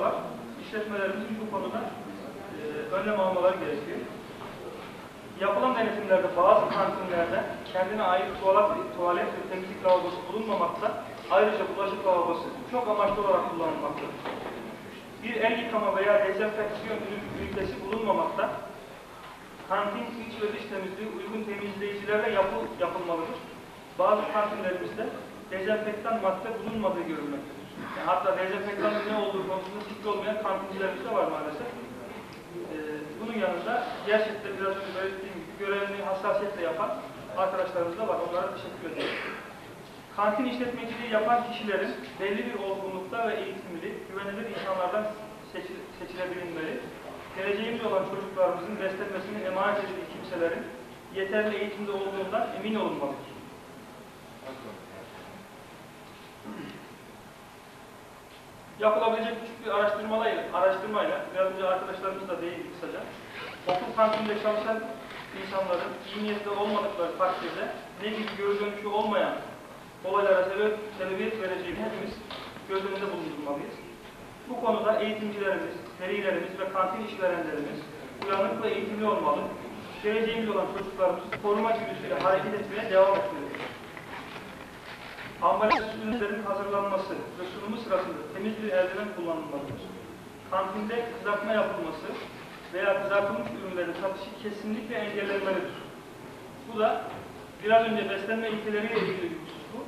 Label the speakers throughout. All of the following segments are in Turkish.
Speaker 1: var. İşletmelerimizin bu konuda e, önlem almaları gerekiyor. Yapılan denetimlerde bazı kantinlerde kendine ait tuvalet, tuvalet ve temizlik lavabosu bulunmamakta, ayrıca bulaşık lavabosu çok amaçlı olarak kullanılmaktadır. Bir el yıkama veya dezenfeksiyon ünitesi bulunmamakta, kantin iç ve dış temizliği uygun temizleyicilerle yapı, yapılmalıdır. Bazı kantinlerimizde dezenfektan madde bulunmadığı görülmektedir. Yani hatta dezenfektanın ne olduğu konusunda fikri olmayan kantincilerimiz de var maalesef. Ee, bunun yanında gerçekten biraz önce belirttiğim gibi görevini hassasiyetle yapan arkadaşlarımız da var. Onlara teşekkür ediyorum. Kantin işletmeciliği yapan kişilerin belli bir olgunlukta ve eğitimli, güvenilir insanlardan seçil- seçilebilinmeli. Geleceğimiz olan çocuklarımızın beslenmesini emanet edildiği kimselerin yeterli eğitimde olduğundan emin olunmalıdır. Yapılabilecek küçük bir araştırmayla, araştırmayla biraz önce arkadaşlarımız da değindi kısaca. Okul kantininde çalışan insanların iyi niyetli olmadıkları takdirde ne gibi geri dönüşü olmayan olaylara sebep, sebebiyet vereceğini hepimiz göz önünde bulundurmalıyız. Bu konuda eğitimcilerimiz, velilerimiz ve kantin işverenlerimiz uyanık ve eğitimli olmalı. Geleceğimiz olan çocuklarımızı koruma güdüsüyle hareket etmeye devam etmelidir. Ambalaj ürünlerin hazırlanması ve sunumu sırasında temiz bir eldiven kullanılmalıdır. Kantinde kızartma yapılması veya kızartılmış ürünlerin satışı kesinlikle engellenmelidir. Bu da biraz önce beslenme ilkeleriyle ilgili bir husus bu.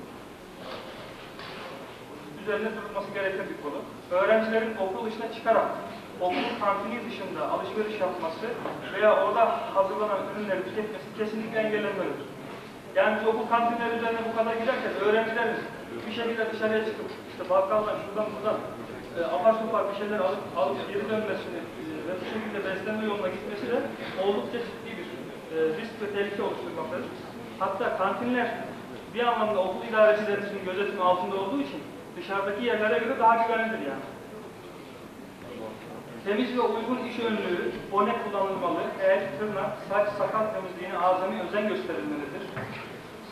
Speaker 1: Üzerine durulması gereken bir konu. Öğrencilerin okul dışına çıkarak okul kantini dışında alışveriş yapması veya orada hazırlanan ürünleri tüketmesi kesinlikle engellenmelidir. Yani biz okul kantinleri üzerine bu kadar giderken öğrencilerimiz bir şekilde dışarıya çıkıp işte bakkaldan şuradan buradan e, apar topar bir şeyler alıp, alıp geri dönmesini e, ve bu şekilde beslenme yoluna gitmesi de oldukça ciddi bir e, risk ve tehlike oluşturmaktadır. Hatta kantinler bir anlamda okul idarecilerimizin gözetimi altında olduğu için dışarıdaki yerlere göre daha güvenlidir yani. Temiz ve uygun iş önlüğü, bone kullanılmalı, el, tırnak, saç, sakal temizliğine azami özen gösterilmelidir.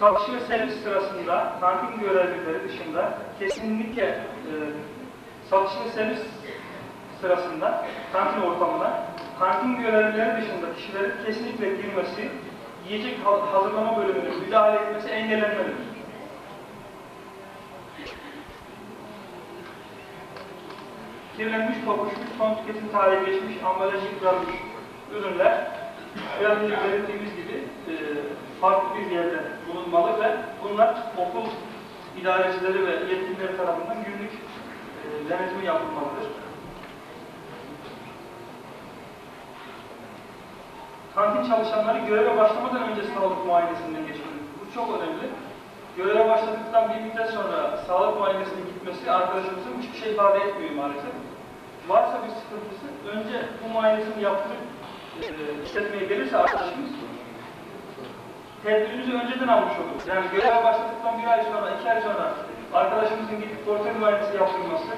Speaker 1: Ve servis sırasında kantin görevlileri dışında kesinlikle e, ve servis sırasında kantin ortamına kantin görevlileri dışında kişilerin kesinlikle girmesi, yiyecek ha- hazırlama bölümüne müdahale etmesi engellenmelidir. kirlenmiş, kokuşmuş, son tüketim tarihi geçmiş, ambalajı yıpranmış ürünler biraz önce belirttiğimiz gibi farklı bir yerde bulunmalı ve bunlar okul idarecileri ve yetkilileri tarafından günlük e, denetimi yapılmalıdır. Kantin çalışanları göreve başlamadan önce sağlık muayenesinden geçmelidir. Bu çok önemli. Göreve başladıktan bir müddet sonra sağlık muayenesine gitmesi arkadaşımızın hiçbir şey ifade etmiyor maalesef. Varsa bir sıkıntısı önce bu muayenesini yaptırıp e, işletmeye gelirse arkadaşımız tedbirimizi önceden almış olur. Yani göreve başladıktan bir ay sonra, iki ay sonra arkadaşımızın gidip portföy muayenesi yaptırması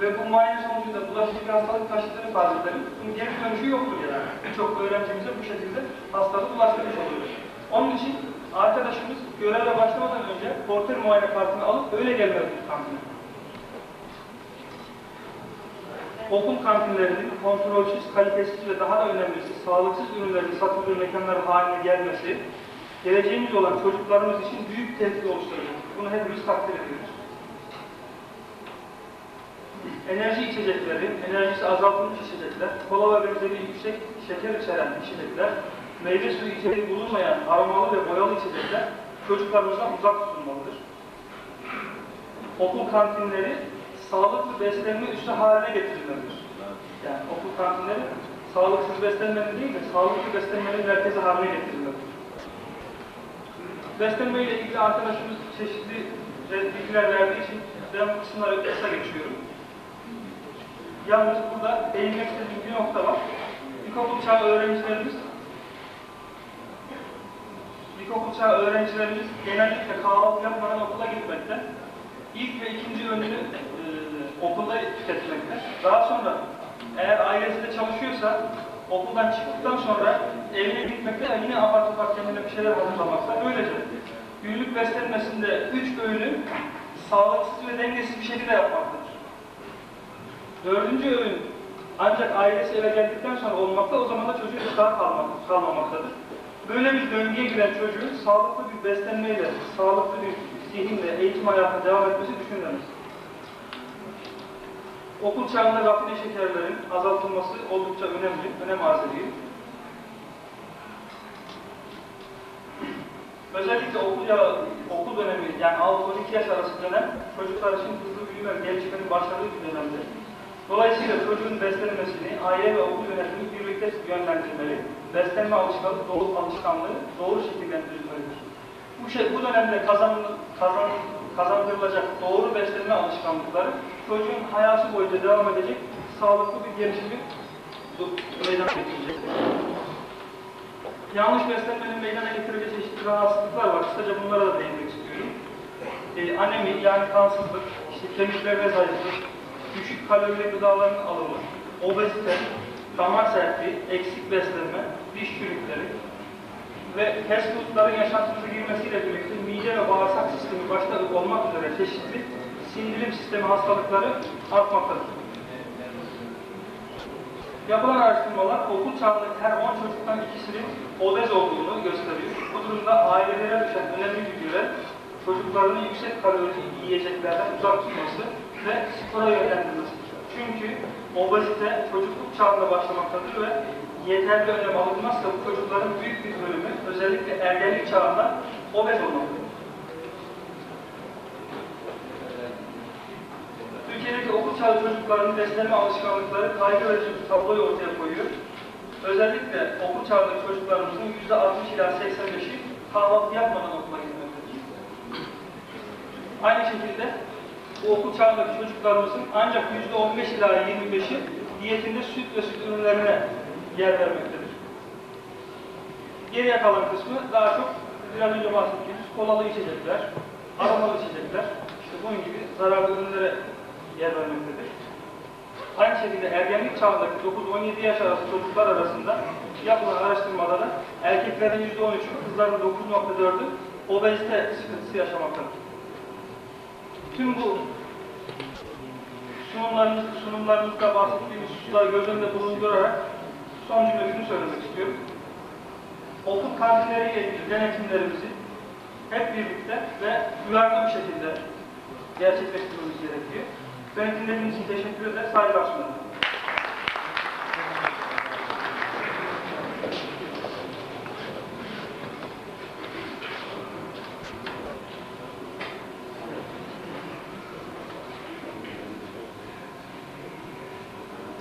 Speaker 1: ve bu muayene sonucunda bulaşıcı bir hastalık taşıdığını farz edelim. Bunun geri dönüşü yoktur yani. Birçok öğrencimize bu şekilde hastalığı bulaştırmış oluyoruz. Onun için arkadaşımız göreve başlamadan önce portföy muayene kartını alıp öyle gelmelidir kantine. Okul kantinlerinin kontrolsüz, kalitesiz ve daha da önemlisi sağlıksız ürünlerin satıldığı mekanlar haline gelmesi, geleceğimiz olan çocuklarımız için büyük tehdit oluşturacak. Bunu hepimiz takdir ediyoruz. Enerji içecekleri, enerjisi azaltılmış içecekler, kola ve benzeri yüksek şeker içeren içecekler, meyve suyu içeriği bulunmayan aromalı ve boyalı içecekler çocuklarımızdan uzak tutulmalıdır. Okul kantinleri sağlıklı beslenme üssü haline getirilmelidir. Yani okul kantinleri sağlıksız beslenmenin değil de sağlıklı beslenmenin merkezi haline getirilmelidir. Beslenme ile ilgili arkadaşımız çeşitli bilgiler verdiği için ben bu kısımları kısa geçiyorum. Yalnız burada değinmek istediğim bir nokta var. İlkokul çağı öğrencilerimiz İlkokul çağı öğrencilerimiz genellikle kahvaltı yapmadan okula gitmekte. İlk ve ikinci öğününü e, okulda tüketmekte. Daha sonra eğer ailesi de çalışıyorsa okuldan çıktıktan sonra evine gitmekte ve yine apar topar kendine bir şeyler hazırlamakta. Böylece günlük beslenmesinde üç öğünü sağlıksız ve dengesiz bir şekilde yapmaktadır. Dördüncü öğün ancak ailesi eve geldikten sonra olmakta, o zaman da çocuğun gıda kalmak, kalmamaktadır. Böyle bir döngüye giren çocuğun sağlıklı bir beslenmeyle, sağlıklı bir zihinle eğitim hayatına devam etmesi düşünülemez. Okul çağında rafine şekerlerin azaltılması oldukça önemli, önem arz ediyor. Özellikle okul ya okul dönemi yani 6-12 yaş arası dönem çocuklar için hızlı büyüme ve gelişmenin başladığı bir dönemdir. Dolayısıyla çocuğun beslenmesini aile ve okul yönetimi birlikte yönlendirmeli. Beslenme alışkanlığı, doğru alışkanlığı doğru şekillendirilmelidir. Bu, şey, bu dönemde kazan, kazan, kazandırılacak doğru beslenme alışkanlıkları çocuğun hayatı boyunca devam edecek sağlıklı bir gelişimi meydana getirecektir. Yanlış beslenmenin meydana getireceği çeşitli rahatsızlıklar var. Kısaca bunlara da değinmek istiyorum. Ee, anemi yani kansızlık, işte kemiklerde zayıflık, düşük kalorili gıdaların alımı, obezite, damar sertliği, eksik beslenme, diş çürükleri ve fast foodların yaşantımıza girmesiyle birlikte mide ve bağırsak sistemi başta olmak üzere çeşitli sindirim sistemi hastalıkları artmaktadır. Yapılan araştırmalar okul çağındaki her 10 çocuktan ikisinin obez olduğunu gösteriyor. Bu durumda ailelere düşen önemli bir görev çocuklarını yüksek kalorili yiyeceklerden uzak tutması ve spora yönlendirmesidir. Çünkü obezite çocukluk çağında başlamaktadır ve yeterli önlem alınmazsa bu çocukların büyük bir bölümü özellikle ergenlik çağında obez olmaktadır. Türkiye'deki okul çağı çocuklarının beslenme alışkanlıkları kaygı verici bir tabloyu ortaya koyuyor. Özellikle okul çağındaki çocuklarımızın %60 ila 85'i kahvaltı yapmadan okula gitmektedir. Aynı şekilde bu okul çağındaki çocuklarımızın ancak %15 ila 25'i diyetinde süt ve süt ürünlerine yer vermektedir. Geriye kalan kısmı daha çok biraz önce bahsettiğimiz kolalı içecekler, aromalı içecekler, işte bunun gibi zararlı ürünlere yer vermektedir. Aynı şekilde ergenlik çağındaki 9-17 yaş arası çocuklar arasında yapılan araştırmalarda erkeklerin %13'ü, kızların 9.4'ü obezite sıkıntısı yaşamaktadır. Tüm bu sunumlarımız, sunumlarımızda bahsettiğimiz hususları göz önünde bulundurarak son cümle şunu söylemek istiyorum. Okul kantinleriyle ilgili denetimlerimizi hep birlikte ve duyarlı bir şekilde gerçekleştirmemiz gerekiyor. Beni dinlediğiniz için teşekkür eder, saygılar sunarım.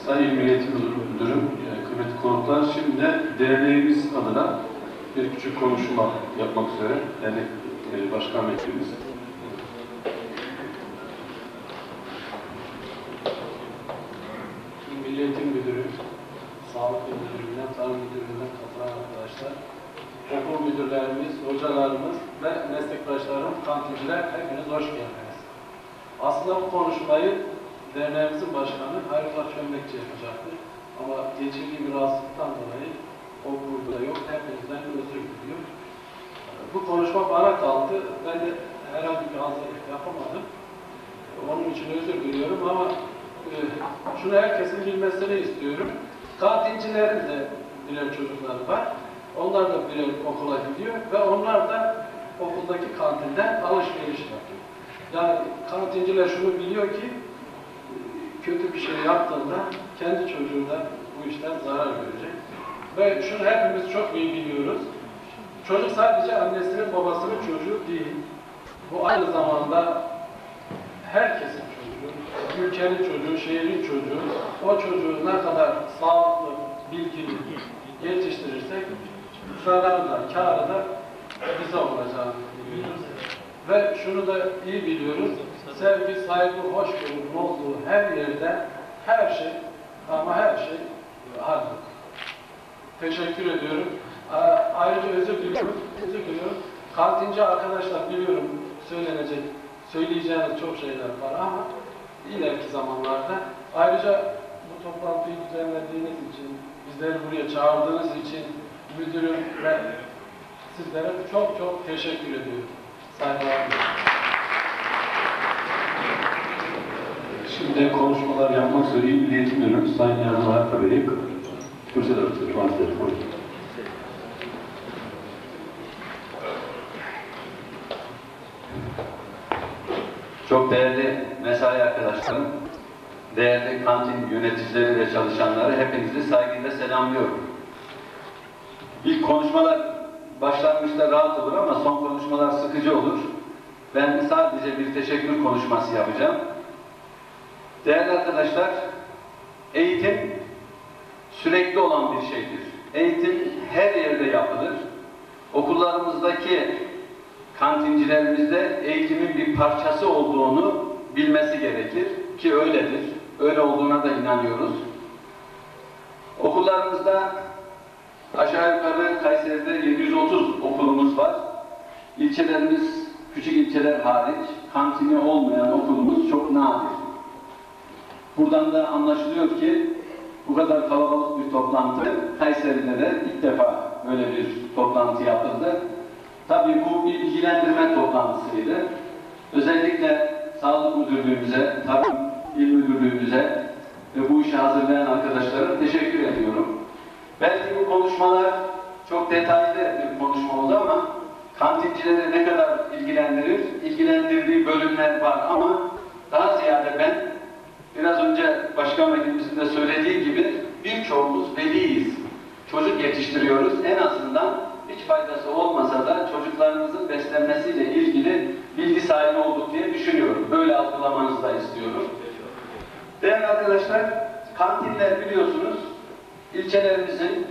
Speaker 2: Sayın Milliyetin Müdürüm, e, kıymetli konuklar, şimdi de derneğimiz adına bir küçük konuşma yapmak üzere dernek e, başkan vekilimiz.
Speaker 3: Milli Eğitim Müdürü, Sağlık Müdürlüğü'nden, Tarım Müdürlüğü'nden katılan arkadaşlar, okul müdürlerimiz, hocalarımız ve meslektaşlarım, kantinciler hepiniz hoş geldiniz. Aslında bu konuşmayı derneğimizin başkanı Hayrullah Çömlekçi yapacaktı. Ama geçirdiği bir rahatsızlıktan dolayı o burada yok. Hepinizden özür diliyor. Bu konuşma bana kaldı. Ben de herhangi bir hazırlık yapamadım. Onun için özür diliyorum ama e, şunu herkesin bilmesini istiyorum. Kantincilerin de birer çocukları var. Onlar da birer okula gidiyor ve onlar da okuldaki kantinden alışveriş yapıyor. Yani kantinciler şunu biliyor ki kötü bir şey yaptığında kendi çocuğu da bu işten zarar görecek. Ve şunu hepimiz çok iyi biliyoruz. Çocuk sadece annesinin babasının çocuğu değil. Bu aynı zamanda herkesin çocuğu, ülkenin çocuğu, şehrin çocuğu, o çocuğu ne kadar sağlıklı, bilgili yetiştirirsek zararı da, kârı da bize olacağını biliyoruz. Ve şunu da iyi biliyoruz, sevgi, saygı, hoşgörünün olduğu her yerde her şey, ama her şey hallolur. Teşekkür ediyorum. Ayrıca özür diliyorum. Özür diliyorum. Kantinci arkadaşlar biliyorum söylenecek, söyleyeceğiniz çok şeyler var ama ileriki zamanlarda ayrıca bu toplantıyı düzenlediğiniz için, bizleri buraya çağırdığınız için müdürüm ve sizlere çok çok teşekkür ediyorum. Saygılar.
Speaker 2: Şimdi Şimdi konuşmalar yapmak üzere İl Milli Eğitim Müdürü Sayın Yardım Hakkı Bey'i kürsüde. Maalesef. Buyurun.
Speaker 4: Çok değerli mesai arkadaşlarım, değerli kantin yöneticileri ve çalışanları hepinizi saygıyla selamlıyorum. İlk konuşmalar başlangıçta rahat olur ama son konuşmalar sıkıcı olur. Ben sadece bir teşekkür konuşması yapacağım. Değerli arkadaşlar, eğitim sürekli olan bir şeydir. Eğitim her yerde yapılır. Okullarımızdaki kantincilerimizde eğitimin bir parçası olduğunu bilmesi gerekir ki öyledir. Öyle olduğuna da inanıyoruz. Okullarımızda aşağı yukarı Kayseri'de 730 okulumuz var. İlçelerimiz, küçük ilçeler hariç kantini olmayan okulumuz çok nadir. Buradan da anlaşılıyor ki bu kadar kalabalık bir toplantı Kayseri'de de ilk defa böyle bir toplantı yapıldı. Tabii bu bir bilgilendirme toplantısıydı. Özellikle Sağlık Müdürlüğümüze, Tarım İl Müdürlüğümüze ve bu işi hazırlayan arkadaşlara teşekkür ediyorum. Belki bu konuşmalar çok detaylı bir konuşma oldu ama kantincileri ne kadar ilgilendirir? İlgilendirdiği bölümler var ama daha ziyade ben biraz önce başkan vekilimizin de söylediği gibi birçoğumuz veliyiz. Çocuk yetiştiriyoruz. En azından hiç faydası olmasa da çocuklarımızın beslenmesiyle ilgili bilgi sahibi olduk diye düşünüyorum. Böyle algılamanızı da istiyorum. Değerli arkadaşlar, kantinler biliyorsunuz ilçelerimizin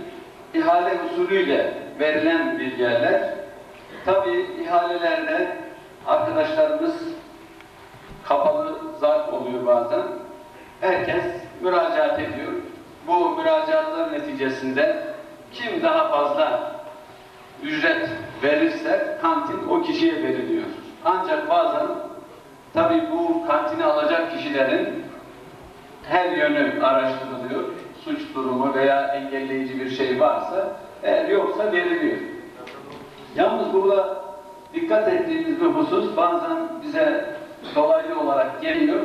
Speaker 4: ihale usulüyle verilen bir yerler. Tabii ihalelerde arkadaşlarımız kapalı zarf oluyor bazen. Herkes müracaat ediyor. Bu müracaatlar neticesinde kim daha fazla ücret verirse kantin o kişiye veriliyor. Ancak bazen tabii bu kantini alacak kişilerin her yönü araştırılıyor. Suç durumu veya engelleyici bir şey varsa eğer yoksa veriliyor. Yalnız burada dikkat ettiğimiz bir husus bazen bize dolaylı olarak geliyor.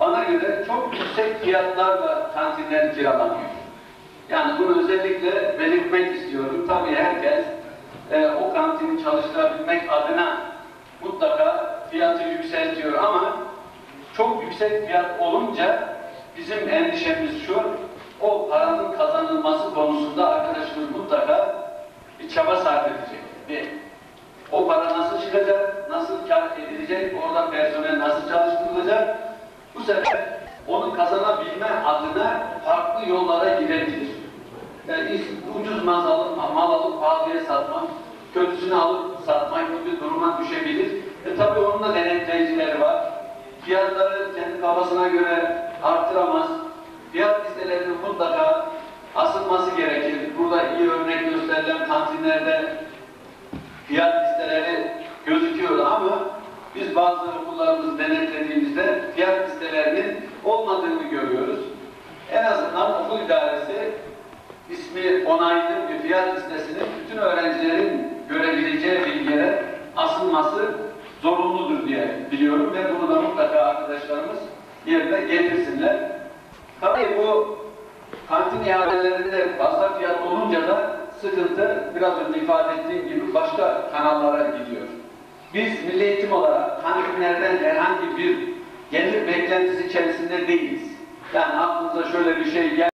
Speaker 4: Bana göre çok yüksek fiyatlarla kantinler kiralanıyor. Yani bunu özellikle belirtmek istiyorum. Tabii herkes e, o kantini çalıştırabilmek adına mutlaka fiyatı yükseltiyor ama çok yüksek fiyat olunca bizim endişemiz şu, o paranın kazanılması konusunda arkadaşımız mutlaka bir çaba sarf edecek. Ve o para nasıl çıkacak, nasıl kar edilecek, orada personel nasıl çalıştırılacak, bu sefer onu kazanabilme adına farklı yollara girebilir. Yani ucuz mal alıp, mal alıp pahalıya satmak, kötüsünü alıp satmak gibi duruma düşebilir. E tabi onun da denetleyicileri var. Fiyatları kendi kafasına göre artıramaz. Fiyat listelerinin mutlaka asılması gerekir. Burada iyi örnek gösterilen kantinlerde fiyat listeleri gözüküyor ama biz bazı okullarımızı denetlediğimizde fiyat listelerinin olmadığını görüyoruz. En azından okul idaresi ismi onaylı bir fiyat listesinin bütün öğrencilerin görebileceği bilgilere asılması zorunludur diye biliyorum ve bunu da mutlaka arkadaşlarımız yerine getirsinler. Tabii bu kantin ihalelerinde fazla fiyat olunca da sıkıntı biraz önce ifade ettiğim gibi başka kanallara gidiyor. Biz milli eğitim olarak kantinlerden herhangi bir gelir beklentisi içerisinde değiliz. Yani aklınıza şöyle bir şey gel